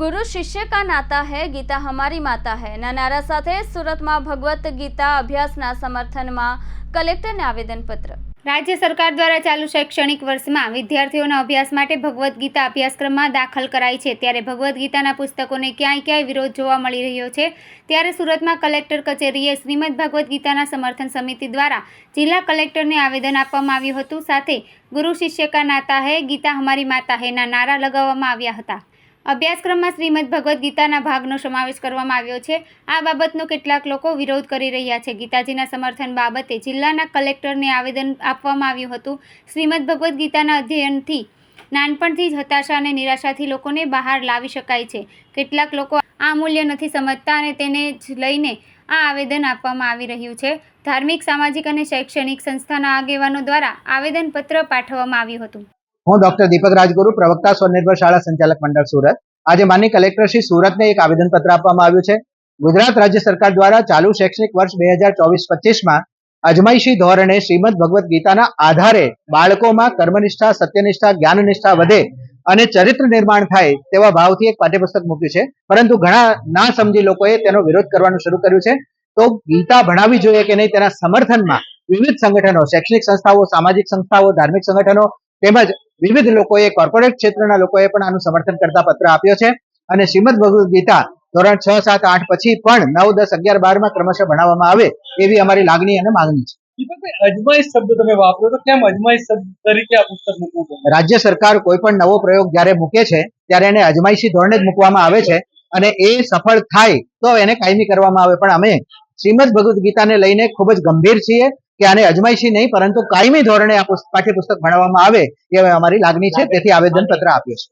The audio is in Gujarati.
ગુરુ શિષ્ય કા નાતા હૈ, ગીતા હમારી માતા હૈ. નારા સાથે સુરતમાં ભગવત ગીતા અભ્યાસના સમર્થનમાં કલેક્ટરને આવેદનપત્ર. રાજ્ય સરકાર દ્વારા ચાલુ શૈક્ષણિક વર્ષમાં વિદ્યાર્થીઓના અભ્યાસ માટે ભગવદ્ ગીતા અભ્યાસક્રમમાં દાખલ કરાઈ છે. ત્યારે ભગવદ્ ગીતાના પુસ્તકોને ક્યાંય ક્યાંય વિરોધ જોવા મળી રહ્યો છે. ત્યારે સુરતમાં કલેક્ટર કચેરીએ શ્રીમદ ભગવદ્ ગીતાના સમર્થન સમિતિ દ્વારા જિલ્લા કલેક્ટરને આવેદન આપવામાં આવ્યું હતું. સાથે ગુરુ શિષ્ય કા નાતા હૈ, ગીતા હમારી માતા હૈના નારા લગાવવામાં આવ્યા હતા. અભ્યાસક્રમમાં શ્રીમદ ભગવદ્ ગીતાના ભાગનો સમાવેશ કરવામાં આવ્યો છે. આ બાબતનો કેટલાક લોકો વિરોધ કરી રહ્યા છે. ગીતાજીના સમર્થન બાબતે જિલ્લાના કલેક્ટરને આવેદન આપવામાં આવ્યું હતું. શ્રીમદ ભગવદ્ ગીતાના અધ્યયનથી નાનપણથી જ હતાશા અને નિરાશાથી લોકોને બહાર લાવી શકાય છે. કેટલાક લોકો આ મૂલ્ય નથી સમજતા અને તેને જ લઈને આ આવેદન આપવામાં આવી રહ્યું છે. ધાર્મિક, સામાજિક અને શૈક્ષણિક સંસ્થાના આગેવાનો દ્વારા આવેદનપત્ર પાઠવવામાં આવ્યું હતું. હું ડોક્ટર દીપક રાજગુરુ, પ્રવક્તા સ્વનિર્ભર શાળા સંચાલક મંડળ સુરત. આજે માનની કલેક્ટર શ્રી સુરતને એક આવેદનપત્ર આપવામાં આવ્યું છે. ગુજરાત રાજ્ય સરકાર દ્વારા ચાલુ શૈક્ષણિક વર્ષ બે હજાર ચોવીસ પચીસમાં અજમાઈશી ધોરણે શ્રીમદ ભગવદ્ ગીતાના આધારે બાળકોમાં કર્મનિષ્ઠા, સત્યનિષ્ઠા, જ્ઞાનનિષ્ઠા વધે અને ચરિત્ર નિર્માણ થાય તેવા ભાવથી એક પાઠ્યપુસ્તક મૂક્યું છે. પરંતુ ઘણા ના સમજી લોકોએ તેનો વિરોધ કરવાનું શરૂ કર્યું છે. તો ગીતા ભણાવી જોઈએ કે નહીં તેના સમર્થનમાં વિવિધ સંગઠનો, શૈક્ષણિક સંસ્થાઓ, સામાજિક સંસ્થાઓ, ધાર્મિક સંગઠનો તેમજ વિવિધ લોકોએ કોર્પોરેટ ક્ષેત્રના લોકોએ પણ આનું સમર્થન કરતા પત્ર આપ્યો છે. અને શ્રીમદ ભગવદ ગીતા ધોરણ છ સાત આઠ પછી પણ નવ દસ અગિયાર બારમાં ક્રમશઃ ભણાવવામાં આવે એવી અમારી લાગણી અને માંગણી છે. અજમાઈશ શબ્દ તમે વાપરો તો કેમ અજમાઈશ શબ્દ તરીકે આ પુસ્તક મૂકવું રાજ્ય સરકાર કોઈ પણ નવો પ્રયોગ જ્યારે મૂકે છે ત્યારે એને અજમાઈશી ધોરણે જ મૂકવામાં આવે છે અને એ સફળ થાય તો એને કાયમી કરવામાં આવે. પણ અમે શ્રીમદ ભગવદ્ ગીતાને લઈને ખૂબ જ ગંભીર છીએ. કે આને અજમાઈશી નહીં પરંતુ કાયમી ધોરણે આ પુસ્ત- પાઠ્યપુસ્તક ભણાવવામાં આવે એ અમારી લાગણી છે. તેથી આવેદન પત્ર આપ્યું છે.